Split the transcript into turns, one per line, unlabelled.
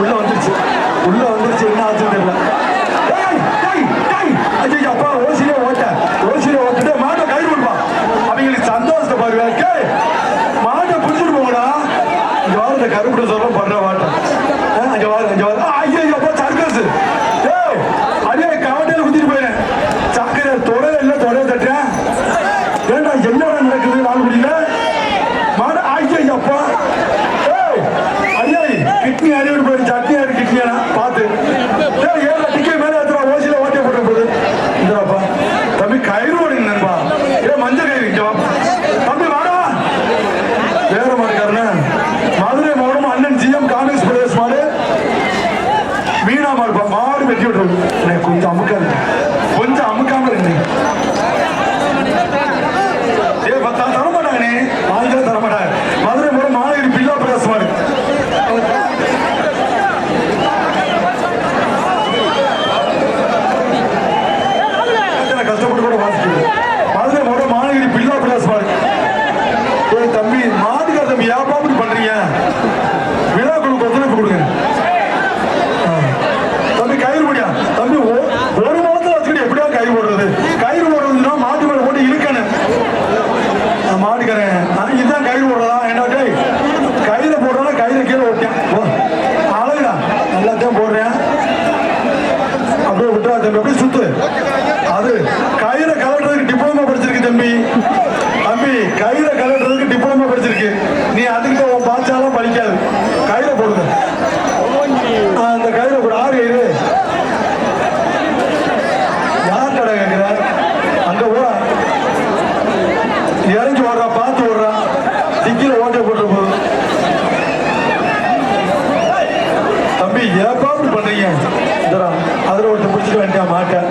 உள்ள வந்துருச்சு. உள்ள வந்துருச்சு என்ன ஆச்சுன்னு தெரியல. அப்பா ஓசிலே ஓட்ட. ஓசிலே ஓட்டுட்டு மாட்டை கயிறு விடுவா அவங்களுக்கு சந்தோஷத்தை பாருங்க மாட்டை பிடிச்சிட்டு போங்கடா. இங்க வாரம் இந்த கருப்பிட சொல்ல பண்ற மாட்டேன் அங்க வாரம் அங்க வாரம் ஐயோ அப்பா சர்க்கஸ் ஏய். ஏதாவது பண்ணீங்க அதில் ஒருத்தர் பிடிச்சிக்க வேண்டிய மாட்டேன்